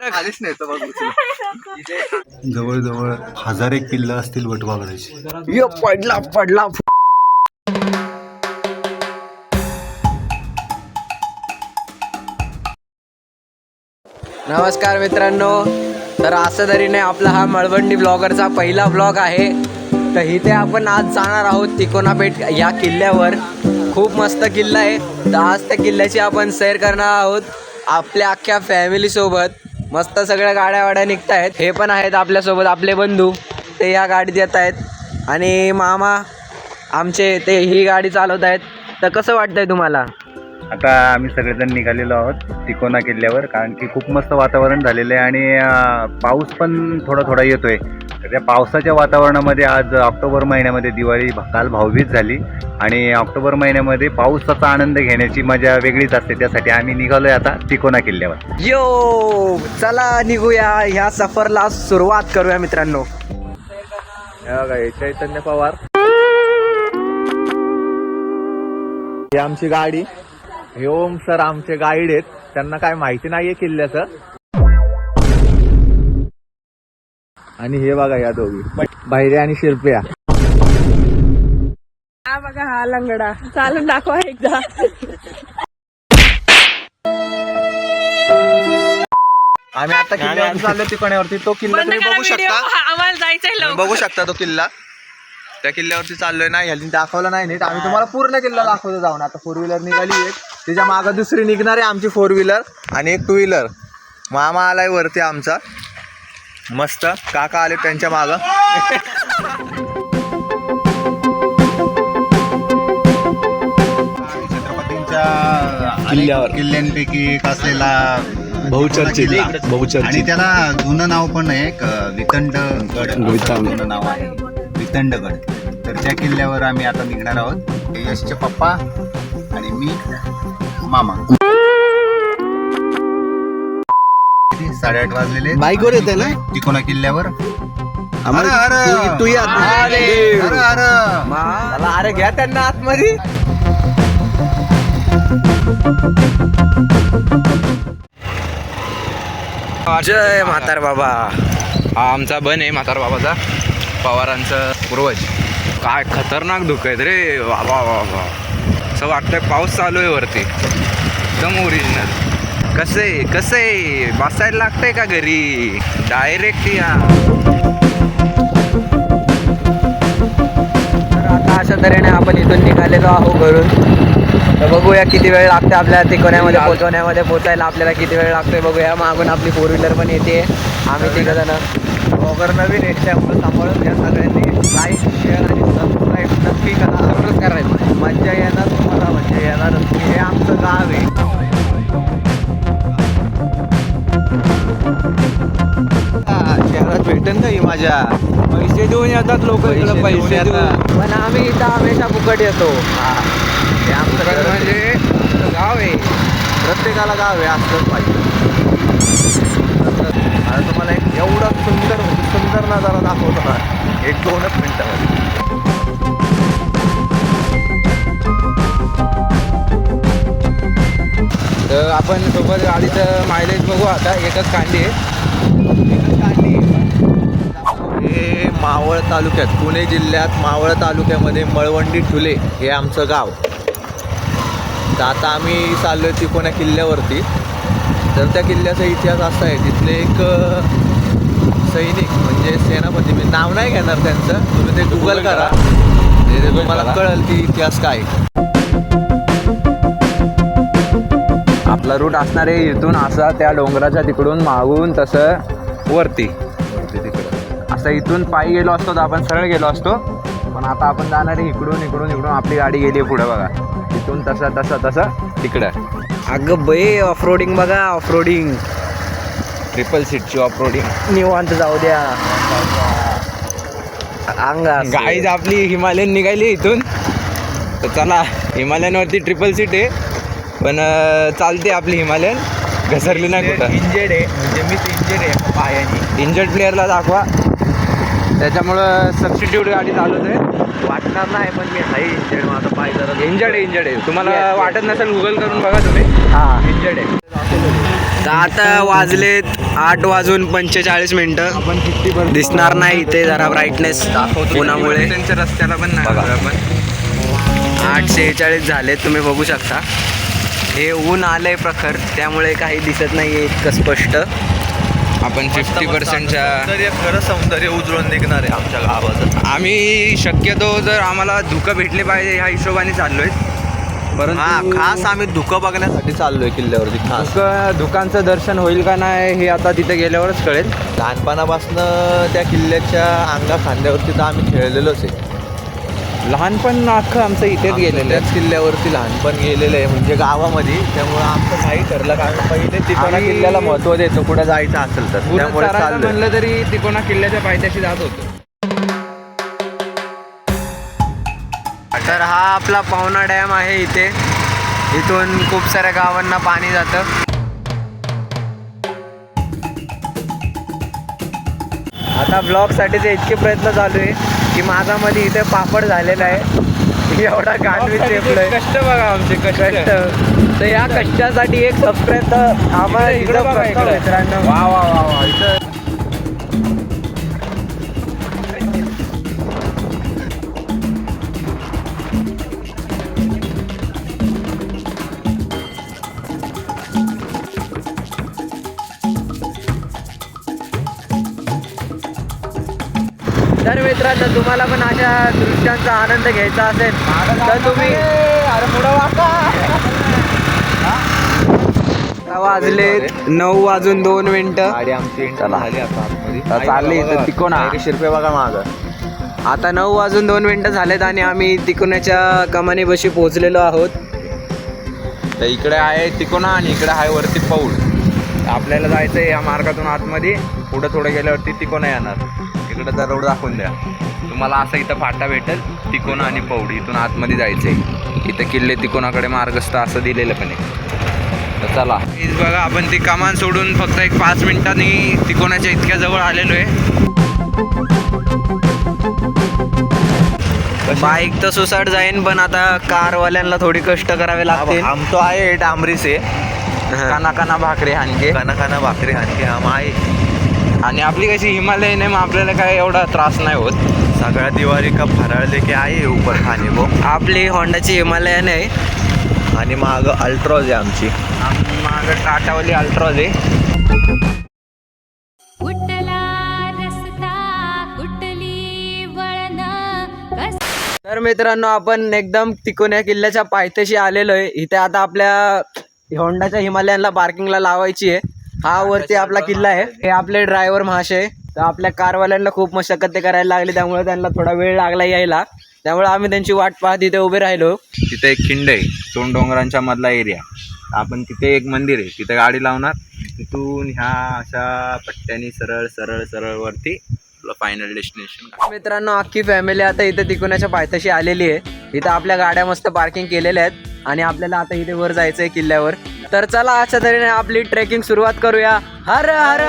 आलीच नाही तर. जवळजवळ हजार एक पिल्लं असतील वटवागडाची यो पडला पडला. नमस्कार मित्रांनो. तर असं तरीने आपला हा मळवंडी ब्लॉगरचा पहिला ब्लॉग आहे. तर इथे आपण आज जाणार आहोत तिकोना पेठ या किल्ल्यावर. खूप मस्त किल्ला आहे. तर आज त्या किल्ल्याची आपण सैर करणार आहोत आपल्या अख्ख्या फॅमिलीसोबत मस्त सगळ्या गाड्या वाड्या निघत आहेत हे पण आहेत आपल्यासोबत आपले बंधू. ते या गाडीत येत आहेत. आणि मामा आमचे ते ही गाडी चालवत आहेत. तर कसं वाटतंय तुम्हाला? आता आम्ही सगळेजण निघालेलो आहोत तिकोना किल्ल्यावर कारण की खूप मस्त वातावरण झालेलं आहे आणि पाऊस पण थोडा थोडा येतोय. तर त्या पावसाच्या वातावरणामध्ये आज ऑक्टोबर महिन्यामध्ये दिवाळी काल भाऊबीज झाली आणि ऑक्टोबर महिन्यामध्ये पावसाचा आनंद घेण्याची मजा वेगळीच असते. त्यासाठी आम्ही निघालोय आता तिकोना किल्ल्यावर. यो चला निघूया. ह्या सफरला सुरुवात करूया मित्रांनो. चैतन्य पवार. ही आमची गाडी. हे ओम सर आमचे गाईड आहेत. त्यांना काय माहिती नाहीये किल्ल्याचं. आणि हे बघा या दोघी. बाहेरे आणि शिरप्या. हा बघा हा लंगडा. चालून दाखवा एकदा. आम्ही आता किल्ल्यावर चाललो तिकोण्यावरती तो किल्ला बंद तुम्ही बघू शकता. आम्हाला जायचंय तुम्ही लवकर. बघू शकता तो किल्ला. त्या किल्ल्यावरती चाललोय ना ह्यानी दाखवला नाही नीट. आम्ही तुम्हाला पूर्ण किल्ला दाखवतो जाऊन. आता फोर व्हीलर निघाली एक. त्याच्या मागं दुसरी निघणार आहे आमची फोर व्हीलर आणि एक टू व्हीलर मामा आलाय वरती आमचा. मस्त. काका आले त्यांच्या मागं. छत्रपतींच्या किल्ल्यावर. किल्ल्यांपैकी एक असलेला बहुचर्चित, किल्ला. बहुचर्चित. आणि त्याला जुनं नाव पण आहे एक वितंडगड असं जुनं नाव आहे. वितंडगड तर त्या किल्ल्यावर आम्ही आता निघणार आहोत. यशचे पप्पा आणि मी मामा. किती? साडेआठ वाजलेले आहेत. बाईकवर येते ना? तिकोना किल्ल्यावर आम्हाला- अरे, अरे. तू- या. अरे, अरे, अरे. घ्या त्यांना आतमध्ये जय म्हातार बाबा हा आमचा बन आहे म्हातार बाबाचा पवारांचं पूर्वज काय खतरनाक धुकं आहेत रे वा वा असं वाटतंय पाऊस चालू आहे वरती एकदम ओरिजिनल कसं आहे कसं? आहे बसायला लागतंय का घरी? डायरेक्ट या. तर आता अशा तऱ्हेने आपण इथून निघालेलो आहो घरून. तर बघूया किती वेळ लागते आपल्या तिकोण्यामध्ये पोहोचवण्यामध्ये पोहोचायला आपल्याला किती वेळ लागतोय बघूया. मागून आपली फोर व्हीलर पण येते. आम्ही तिघ जण वगैरे नवीन आहे. त्यामुळे सांभाळून घ्या सगळ्यांनी. लाईक शेअर आणि सबस्क्राईब नक्की करा. करायचं. मज्जा येणार तुम्हाला मज्जा येणार. हे आमचं गाव आहे. शहरात भेटेल नाही माझ्या? पैसे देऊन येतात लोक देऊन पैसे येतात. पण आम्ही इथं हमेशा फुकट येतो. हे. आमचं तर गाव म्हणजे गाव आहे. प्रत्येकाला गाव आहे असलंच पाहिजे. आता तुम्हाला एक एवढा सुंदर सुंदर नजारा दाखवतो ना एक दोनच मिनिटामध्ये तर आपण सोबत गाडीचं मायलेज बघू आता. एकच कांडी आहे. हे मावळ तालुक्यात पुणे जिल्ह्यात मावळ तालुक्यामध्ये मळवंडी ठुले हे आमचं गाव. तर आता आम्ही चाललोय तिकोण्या किल्ल्यावरती. तर त्या किल्ल्याचा इतिहास असा आहे तिथले एक सैनिक म्हणजे सेनापती मी नाव नाही घेणार त्यांचं. तुम्ही ते गुगल करा. म्हणजे तुम्हाला कळेल की इतिहास काय आपला रूट असणार आहे इथून असा त्या डोंगराच्या तिकडून मागून तसं वरती. असं इथून पायी गेलो असतो तर आपण सरळ गेलो असतो. पण आता आपण जाणार आहे इकडून इकडून इकडून. आपली गाडी गेली पुढे बघा. इथून तसं तसं तसं तिकडं. अगं बे ऑफरोडिंग बघा ऑफरोडिंग ट्रिपल सीटची ऑफ रोडिंग निवांत जाऊ द्या. अंगा गाईज आपली हिमालयन निघाली इथून. तर चला हिमालयनवरती ट्रिपल सीट आहे. पण चालते आपली हिमालयन. घसरली नाही कुठं. इंजेड आहे. म्हणजे मीच इंजेड आहे पायाने. इंजर्ड प्लेअरला दाखवा. त्याच्यामुळं सबस्टिट्यूट गाडी चालवत आहे. वाटणार नाही पण मी हाय इंजेड माझा पाय जरा इंजर्ड इंजर्ड आहे तुम्हाला. वाटत नसेल गुगल करून बघा तुम्ही. हा. इंजेड आहे. तर आता वाजलेत आठ वाजून पंचेचाळीस मिनिटं. दिसणार नाही इथे जरा ब्राईटनेस उन्हामुळे त्यांच्या रस्त्याला पण नाही आपण आठ सेहेचाळीस झाले तुम्ही बघू शकता. हे ऊन आलंय प्रखर त्यामुळे काही दिसत नाही इतकं स्पष्ट. आपण फिफ्टी पर्सेंटच्या सौंदर्य खरं सौंदर्य उजळून निघणार आहे आमच्या गावाचं. आम्ही शक्यतो जर आम्हाला धुकं भेटले पाहिजे ह्या हिशोबाने चाललोय. हा परंतु खास आम्ही धुकं बघण्यासाठी चाललोय किल्ल्यावरती खास. धुकं धुकांचं दर्शन होईल का नाही हे आता तिथे गेल्यावरच कळेल. लहानपणापासून त्या किल्ल्याच्या अंगा खांद्यावरती तर आम्ही खेळलेलोच आहे. लहानपण अख्खं आमचं इथेच गेलेलं त्याच किल्ल्यावरती लहानपण गेलेलं आहे म्हणजे गावामध्ये. त्यामुळं आमचं काही ठरलं का आम्ही पहिले तिकोना आम्ही- किल्ल्याला महत्त्व देतो कुठं जायचं असेल तर. त्यामुळे चाललोय. म्हणलं तरी तिकोणा किल्ल्याच्या पायथ्याशी जात होतो. तर हा आपला पावना डॅम आहे इथे. इथून खूप साऱ्या गावांना पाणी जातं. आता ब्लॉग साठीचे इतके प्रयत्न चालू आहे. की माझा मध्ये इथे पापड झालेला आहे. एवढा गांडवी चेपलोय. कष्ट बघा आमचे कष्ट. तर या कष्टासाठी एक सबस्क्राईब तर आम्हाला इकडे. मित्रांनो. वा वा वा वा. इथं मित्रांनो तुम्हाला पण अशा दृश्यांचा आनंद घ्यायचा असेल तर तुम्ही वाजले नऊ वाजून दोन मिनिटं. चालली तिकोना. एकशे रुपये बघा मागं आता नऊ वाजून दोन मिनिटं झालेत आणि आम्ही तिकोण्याच्या कमानीपाशी पोहोचलेलो आहोत. तर इकडे आहे तिकोणा आणि इकडे आहे वरती पौड आपल्याला जायचं आहे या मार्गातून आतमध्ये. पुढं थोडं गेल्यावरती तिकोणा येणार. इकडं रोड दाखवून द्या. तुम्हाला असं इथं फाटा भेटेल तिकोणा आणि पौड इथून आतमध्ये जायचं आहे इथं किल्ले तिकोणाकडे मार्गस्थ असं दिलेलं पण आहे. तर चला. बघा आपण ती कमान सोडून फक्त एक पाच मिनिटांनी तिकोणाच्या इतक्या जवळ आलेलो आहे. बाईक तर सुसाट जाईन पण आता कारवाल्यांना थोडी कष्ट करावे लागतील. आमतो आहे डांबरी से काना काना भाकरे हानके खाना भाकरी आणखी आम आहे. आणि आपली कशी हिमालयन आहे मग आपल्याला काय एवढा त्रास नाही होत. सगळ्या दिवाळी का फराळ लेके आहे ऊपर खाने को आपली होंडाची हिमालयन आहे आणि माग अल्ट्रॉज आहे आमची. मागं टाटावाली अल्ट्रॉज आहे. कुठला रस्ता कुठली वळण कस तर मित्रांनो आपण एकदम तिकोण्या किल्ल्याच्या पायथ्याशी आलेलो आहे. इथे आता आपल्या होंडाच्या हिमालयनला पार्किंगला लावायची आहे. हा वरती आपला किल्ला आहे. हे आपले ड्रायव्हर महाशय तर आपल्या कारवाल्यांना खूप मशक्कत ते करायला लागली. त्यामुळे त्यांना थोडा वेळ लागला यायला. त्यामुळे आम्ही त्यांची वाट पाहत तिथे उभे राहिलो. तिथे एक खिंड आहे. सोन डोंगरांच्या मधला एरिया आपण तिथे एक मंदिर आहे. तिथे गाडी लावणार. तिथून ह्या अशा पट्ट्यानी सरळ सरळ सरळ वरती आपलं फायनल डेस्टिनेशन मित्रांनो अख्खी फॅमिली आता इथे तिकोण्याच्या पायथ्याशी आलेली आहे. इथं आपल्या गाड्या मस्त पार्किंग केलेल्या आहेत आणि आपल्याला आता इथे वर जायचंय किल्ल्यावर. तर चला अशा तऱ्हेने आपली ट्रेकिंग सुरुवात करूया. हर हर!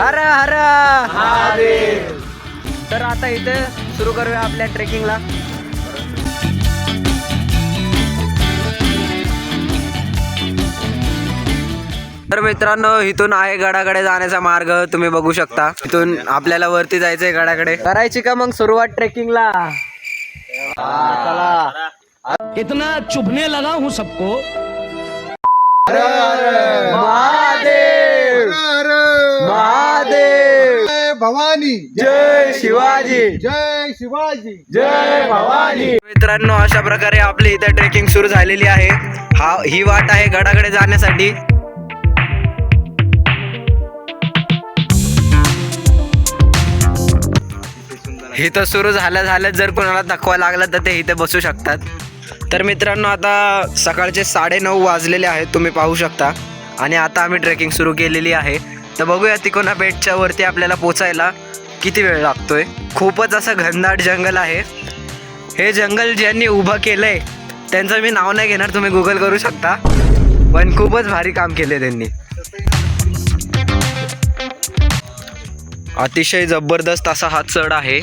हर हर! तर आता इथे सुरू करूया आपल्या ट्रेकिंगला तर मित्रांनो इथून आहे गडाकडे जाण्याचा मार्ग. तुम्ही बघू शकता. इथून आपल्याला वरती जायचंय गडाकडे. करायची का मग सुरुवात ट्रेकिंगला? इतना चुभने लगा हूं सबको। महादेव। महादेव। भवानी। जय शिवाजी। जय शिवाजी। जय भवानी। मित्रांनो अशा प्रकारे आपली इथे ट्रेकिंग सुरू झालेली आहे. हा ही वाट आहे गडाकडे जाण्यासाठी. इथं सुरू झाल्या झाल्या जर कोणाला थकवा लागला तर ते इथे बसू शकतात. तर मित्रांनो आता सकाळचे साडेनऊ वाजलेले आहेत. तुम्ही पाहू शकता. आणि आता आम्ही ट्रेकिंग सुरू केलेली आहे. तर बघूया तिकोना बेटच्या वरती आपल्याला पोचायला किती वेळ लागतोय. खूपच असं घनदाट जंगल आहे. हे जंगल ज्यांनी उभं केलंय त्यांचं मी नाव नाही घेणार. तुम्ही गुगल करू शकता. पण खूपच भारी काम केले त्यांनी. अतिशय जबरदस्त असा हा चढ आहे.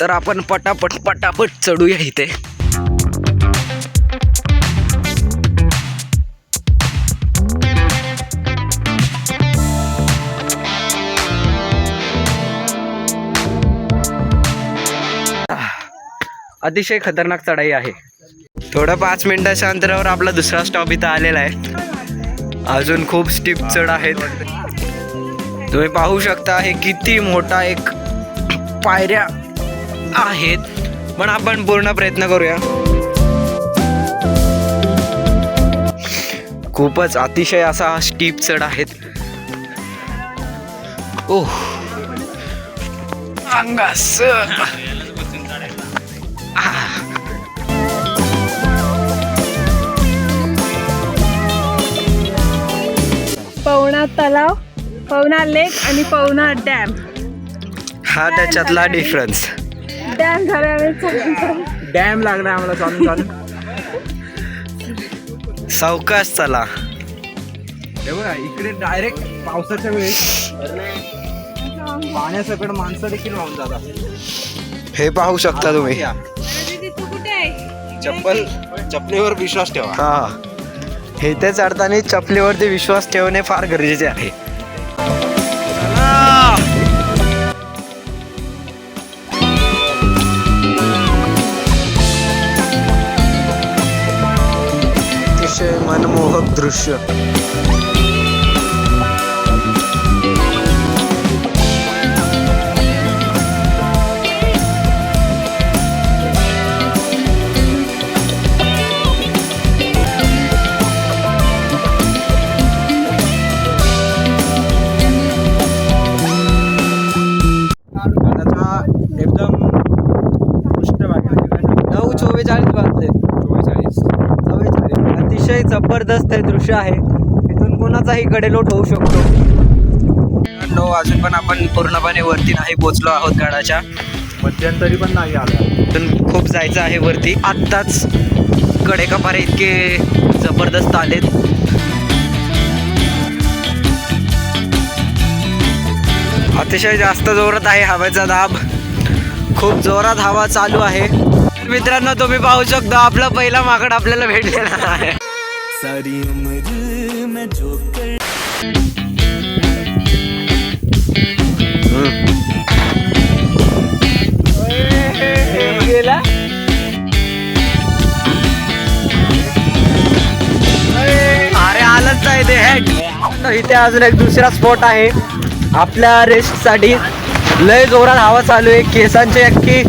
तर आपण पटापट पटापट चढूया इथे. अतिशय खतरनाक चढाई आहे. थोडं पाच मिनिटाच्या अंतरावर आपला दुसरा स्टॉप इथं आलेला आहे. अजून खूप स्टीप चढ आहेत. तुम्ही पाहू शकता हे किती मोठा एक पायऱ्या आहेत. पण आपण पूर्ण प्रयत्न करूया. खूपच अतिशय असा स्टीप चढ आहेत. ओह. अंगास पवना तलाव पवना लेक आणि पवना डॅम. हा त्याच्यातला डिफरन्स डॅम झाल्याने डॅम लागला आम्हाला चालून चालून सावकाश चला. हे बघा इकडे डायरेक्ट पावसाच्या वेळेस पाण्यासकड माणसं देखील वाहून जातात. हे पाहू शकता तुम्ही. चप्पल चपलीवर विश्वास ठेवा. हा. हे ते चढताना चपलीवरती विश्वास ठेवणे फार गरजेचे आहे. मनमोहक दृश्य. एकदम पृष्ठभागी नऊ चोवेचाळीस वाजले अतिशय जबरदस्त हे दृश्य आहे. इथून कोणाचाही कडेलोट होऊ शकतो. नो अजून पण आपण पूर्णपणे वरती नाही पोचलो आहोत गडाच्या मध्यंतरी पण नाही आला. इथून खूप जायचं आहे वरती. आत्ताच कडे कपारे इतके जबरदस्त आलेत. अतिशय जास्त जोरात आहे हवेचा दाब. खूप जोरात हवा चालू आहे. मित्रांनो तुम्ही पाहू शकता आपला पहिला माकड आपल्याला भेटलेला आहे. सारी अरे आलंच आहे ते इथे अजून एक दुसरा स्पॉट आहे. आपल्या रेस्टसाठी लय जोरात हवा चालू आहे. केसांची अख्खी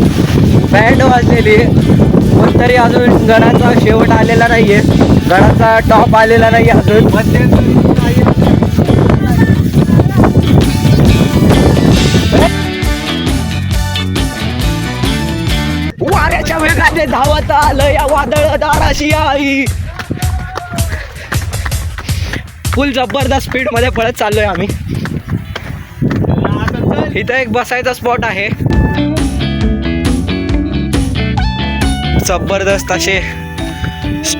बँड वाजलेली पण तरी अजून गडाचा शेवट आलेला नाहीये. गडाचा टॉप आलेला नाही अजून. वाऱ्याच्या वेगाने धावत आलं या वादळ दाराशी आई. फुल जबरदस्त स्पीडमध्ये पळत चाललोय आम्ही. इथं एक बसायचा स्पॉट आहे. जबरदस्त असे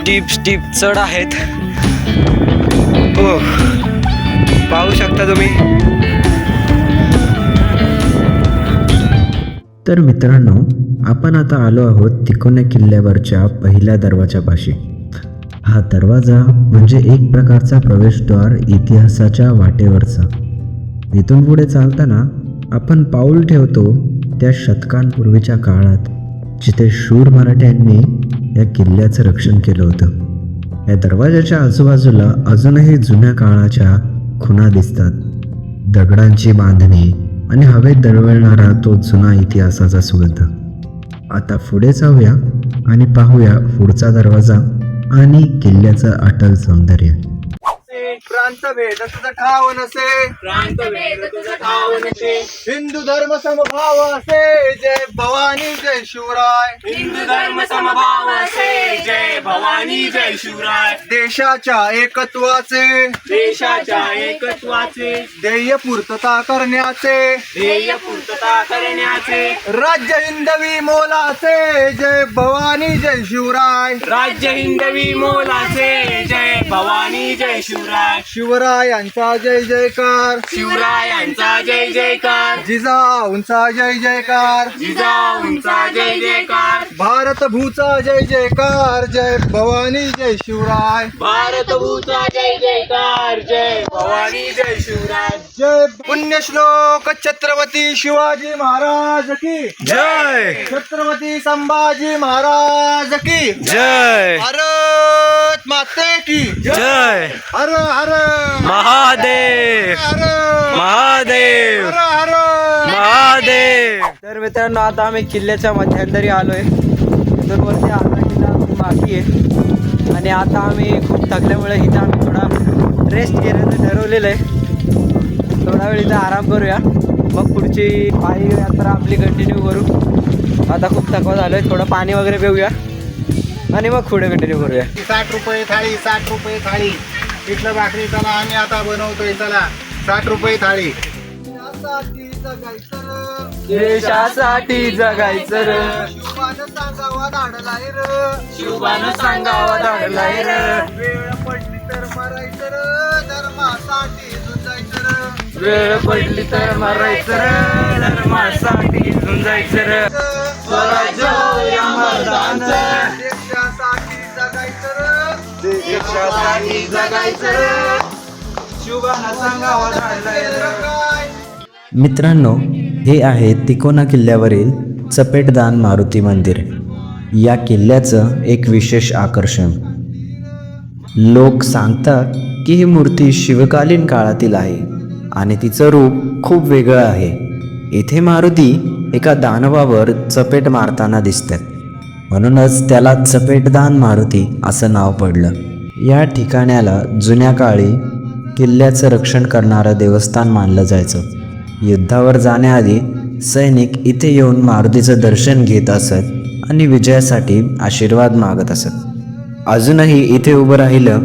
स्टीप स्टीप चढ आहेत. हो पाहू शकता तुम्ही. तर मित्रांनो आपण आता आलो आहोत तिकोना किल्ल्यावरच्या पहिल्या दरवाजापाशी हा दरवाजा म्हणजे एक प्रकारचा प्रवेशद्वार इतिहासाच्या वाटेवरचा. इथून पुढे चालताना आपण पाऊल ठेवतो त्या शतकांपूर्वीच्या काळात. जिथे शूर मराठ्यांनी या किल्ल्याचं रक्षण केलं होतं. या दरवाजाच्या आजूबाजूला अजूनही जुन्या काळाच्या खुणा दिसतात. दगडांची बांधणी आणि हवेत दळवळणारा तो जुना इतिहासाचा सुगंध. आता पुढे जाऊया आणि पाहूया पुढचा दरवाजा आणि किल्ल्याचं अटल सौंदर्य. प्रांत भेद तुझा ठाव नसे. प्रांत भेद तुझा ठाव नसे. हिंदू धर्म समभाव असे. जय भवानी जय शिवराय. हिंदू धर्म समभाव असे. जय भवानी जय शिवराय. देशाच्या एकत्वाचे. देशाच्या एकत्वाचे. ध्येय पूर्तता करण्याचे. ध्येय पूर्तता करण्याचे. राज्य हिंदवी मोलाचे. जय भवानी जय शिवराय. राज्य हिंदवी मोलाचे. जय भवानी जय शिवराय. शिवरायांचा जय जयकार. शिवरायांचा जय जयकार. जिजाऊंचा जय जयकार. जिजाऊंचा जय जयकार. भारत भूचा जय जयकार. जय भवानी जय शिवराय. भारत भूचा जय जयकार. जय भवानी जय शिवराय. जय पुण्यश्लोक छत्रपती शिव शिवाजी महाराज की. जय. छत्रपती संभाजी महाराज की. जय. भारत माते की. जय. हर हर महादेव। हर महादेव। हर हर महादेव। तर मित्रांनो आता आम्ही किल्ल्याच्या मध्यंतरी आलोय. वरती अर्धा किल्ला बाकी आहे. आणि आता आम्ही खूप थकल्यामुळे इथं आम्ही थोडा रेस्ट घेण्याचं ठरवलेलं आहे. थोडा वेळ इथं आराम करूया. मग पुढची पायी यात्रा आपली कंटिन्यू करू. आता खूप थकवा झालोय. थोडं पाणी वगैरे पिऊया. आणि मग पुढे कंटिन्यू करूया. साठ रुपये थाळी साठ रुपये थाळी. पिठलं भाकरी चला आम्ही आता बनवतोय चला साठ रुपये थाळी. देशासाठी जगायचं र. शिवानं सांगावा धाडलाय र. शिवबानं सांगावा धाडलाय र. वेळ पडली तर मरायचं र धर्मासाठी झुंजायचं र. वेळ पडली तर मरायचं र धर्मासाठी झुंजायचं र. स्वराज्य मर्दांचं. कशासाठी जगायचं. र सांगावा काय मित्रांनो हे आहे तिकोना किल्ल्यावरील चपेटदान मारुती मंदिर. या किल्ल्याचं एक विशेष आकर्षण. लोक सांगतात की ही मूर्ती शिवकालीन काळातील आहे आणि तिचं रूप खूप वेगळं आहे. इथे मारुती एका दानवावर चपेट मारताना दिसतात. म्हणूनच त्याला चपेटदान मारुती असं नाव पडलं. या ठिकाण्याला जुन्या काळी किल्ल्याचं रक्षण करणारं देवस्थान मानलं जायचं. युद्धावर जाण्याआधी सैनिक इथे येऊन मारुतीचं दर्शन घेत असत आणि विजयासाठी आशीर्वाद मागत असत. अजूनही इथे उभं राहिलं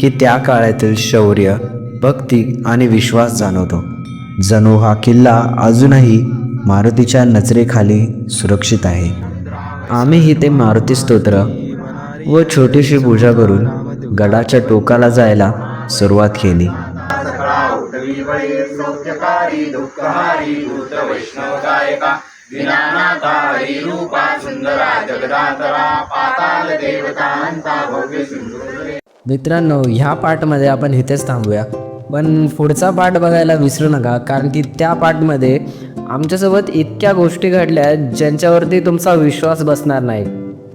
की त्या काळातील शौर्य भक्ती आणि विश्वास जाणवतो. जणू हा किल्ला अजूनही मारुतीच्या नजरेखाली सुरक्षित आहे. आम्ही इथे मारुती स्तोत्र व छोटीशी पूजा करून गडाच्या टोकाला जायला सुरुवात केली. मित्रांनो ह्या पार्टमध्ये आपण इथेच थांबूया. पण पुढचा पार्ट बघायला विसरू नका कारण की त्या पार्टमध्ये आमच्यासोबत इतक्या गोष्टी घडल्या ज्यांच्यावरती तुमचा विश्वास बसणार नाही.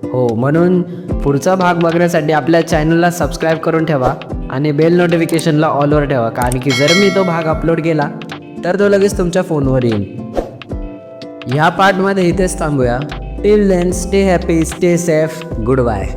हो म्हणून पुढचा भाग बघण्यासाठी आपल्या चॅनलला सबस्क्राईब करून ठेवा आणि बेल नोटिफिकेशनला ऑलवर ठेवा. कारण की जर मी तो भाग अपलोड केला तर तो लगेच तुमच्या फोनवर येईल. ह्या पार्टमध्ये इथेच थांबूया. Till then stay happy stay safe good bye